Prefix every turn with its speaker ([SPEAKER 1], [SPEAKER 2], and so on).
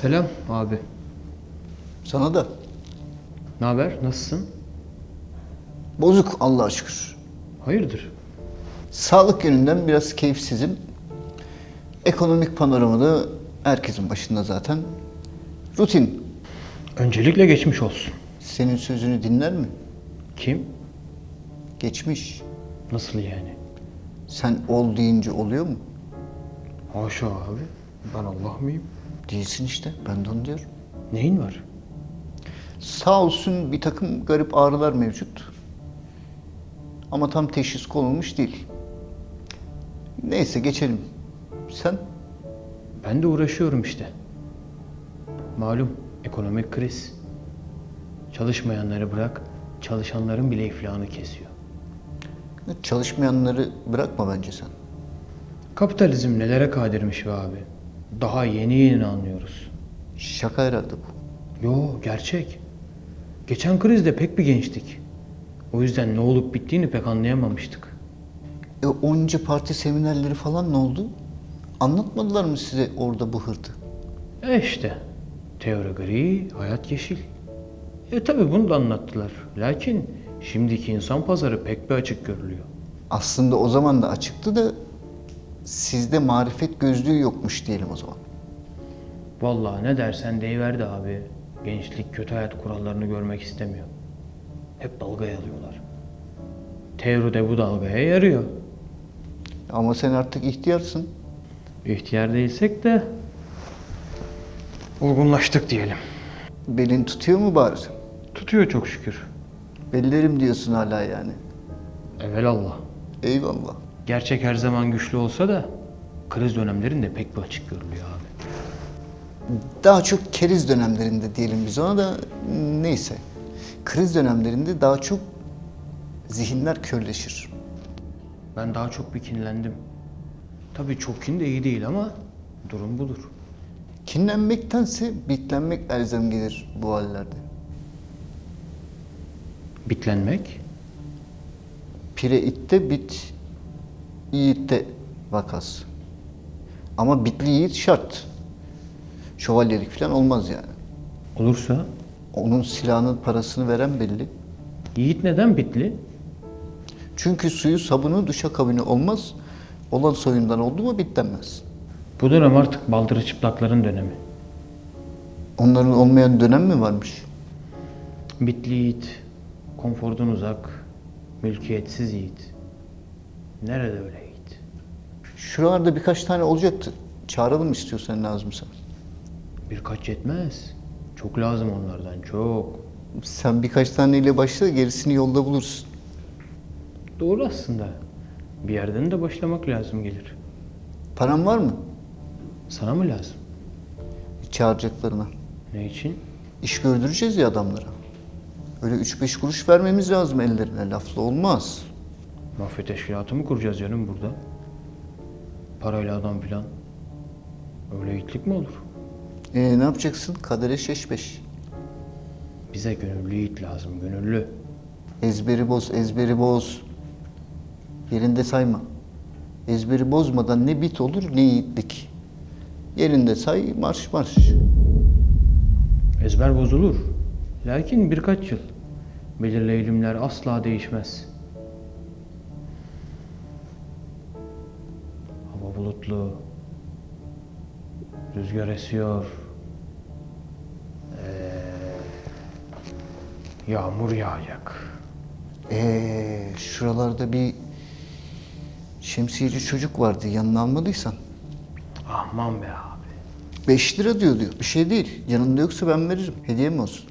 [SPEAKER 1] Selam abi.
[SPEAKER 2] Sana da.
[SPEAKER 1] Ne haber? Nasılsın?
[SPEAKER 2] Bozuk Allah'a şükür.
[SPEAKER 1] Hayırdır?
[SPEAKER 2] Sağlık yönünden biraz keyifsizim. Ekonomik panoramada herkesin başında zaten. Rutin.
[SPEAKER 1] Öncelikle geçmiş olsun.
[SPEAKER 2] Senin sözünü dinler mi?
[SPEAKER 1] Kim?
[SPEAKER 2] Geçmiş.
[SPEAKER 1] Nasıl yani?
[SPEAKER 2] Sen ol deyince oluyor mu?
[SPEAKER 1] Haşa abi. Ben Allah mıyım?
[SPEAKER 2] Değilsin işte. Ben de onu diyorum.
[SPEAKER 1] Neyin var?
[SPEAKER 2] Sağ olsun bir takım garip ağrılar mevcut. Ama tam teşhis konulmuş değil. Neyse geçelim. Sen?
[SPEAKER 1] Ben de uğraşıyorum işte. Malum ekonomik kriz. Çalışmayanları bırak, çalışanların bile iflahını kesiyor.
[SPEAKER 2] Çalışmayanları bırakma bence sen.
[SPEAKER 1] Kapitalizm nelere kadirmiş be abi. Daha yeni yeni anlıyoruz.
[SPEAKER 2] Şaka herhalde bu.
[SPEAKER 1] Yo gerçek. Geçen krizde pek bir gençtik. O yüzden ne olup bittiğini pek anlayamamıştık.
[SPEAKER 2] E onca parti seminerleri falan ne oldu? Anlatmadılar mı size orada bu hırtı?
[SPEAKER 1] E işte. Teori gri, hayat yeşil. E tabi bunu da anlattılar. Lakin şimdiki insan pazarı pek bir açık görülüyor.
[SPEAKER 2] Aslında o zaman da açıktı da sizde marifet gözlüğü yokmuş diyelim o zaman.
[SPEAKER 1] Vallahi ne dersen deyiverdi abi. Gençlik kötü hayat kurallarını görmek istemiyor. Hep dalgaya alıyorlar. Teori de bu dalgaya yarıyor.
[SPEAKER 2] Ama sen artık ihtiyarsın.
[SPEAKER 1] İhtiyar değilsek de olgunlaştık diyelim.
[SPEAKER 2] Belin tutuyor mu bari?
[SPEAKER 1] Tutuyor çok şükür.
[SPEAKER 2] Bellerim diyorsun hala yani.
[SPEAKER 1] Evelallah.
[SPEAKER 2] Eyvallah.
[SPEAKER 1] Gerçek her zaman güçlü olsa da kriz dönemlerinde pek bir açık görülüyor abi.
[SPEAKER 2] Daha çok keriz dönemlerinde diyelim biz ona da neyse. Kriz dönemlerinde daha çok zihinler körleşir.
[SPEAKER 1] Ben daha çok bir kinlendim. Tabii çok kin de iyi değil ama durum budur.
[SPEAKER 2] Kinlenmektense bitlenmek elzem gelir bu hallerde.
[SPEAKER 1] Bitlenmek.
[SPEAKER 2] Pire itte bit yiğitte vakası. Ama bitli yiğit şart. Şövalyelik falan olmaz yani.
[SPEAKER 1] Olursa
[SPEAKER 2] Onun silahının parasını veren belli.
[SPEAKER 1] yiğit neden bitli?
[SPEAKER 2] Çünkü suyu sabunu duşa kabini olmaz. Olan soyundan oldu mu bitlenmez.
[SPEAKER 1] Bu dönem artık baldırı çıplakların dönemi.
[SPEAKER 2] Onların olmayan dönem mi varmış?
[SPEAKER 1] Bitli yiğit, konfordan uzak, mülkiyetsiz yiğit. Nerede öyle?
[SPEAKER 2] Şuralarda birkaç tane olacaktı. Çağıralım istiyorsan lazımsa.
[SPEAKER 1] Birkaç yetmez. Çok lazım onlardan çok.
[SPEAKER 2] Sen birkaç taneyle başla gerisini yolda bulursun.
[SPEAKER 1] Doğru aslında. Bir yerden de başlamak lazım gelir.
[SPEAKER 2] Paran var mı?
[SPEAKER 1] Sana mı lazım?
[SPEAKER 2] Çağıracaklarına.
[SPEAKER 1] Ne için?
[SPEAKER 2] İş gördüreceğiz ya adamlara. Öyle üç beş kuruş vermemiz lazım ellerine. Lafla olmaz.
[SPEAKER 1] Mafya teşkilatı mı kuracağız canım burada? Parayla adam filan. Öyle yiğitlik mi olur?
[SPEAKER 2] Ee, ne yapacaksın? Kadere şeş beş.
[SPEAKER 1] Bize gönüllü yiğit lazım, gönüllü.
[SPEAKER 2] Ezberi boz, ezberi boz. Yerinde sayma. Ezberi bozmadan ne bit olur ne yiğitlik. Yerinde say, marş marş.
[SPEAKER 1] Ezber bozulur. Lakin birkaç yıl. Belirli eğilimler asla değişmez. Bulutlu. Rüzgar esiyor. Ee, yağmur yağacak.
[SPEAKER 2] Ee, şuralarda bir şemsiyeci çocuk vardı. Yanına almadıysan.
[SPEAKER 1] Aman be abi.
[SPEAKER 2] 5 lira diyor diyor. Bir şey değil. Yanında yoksa ben veririm. Hediye mi olsun?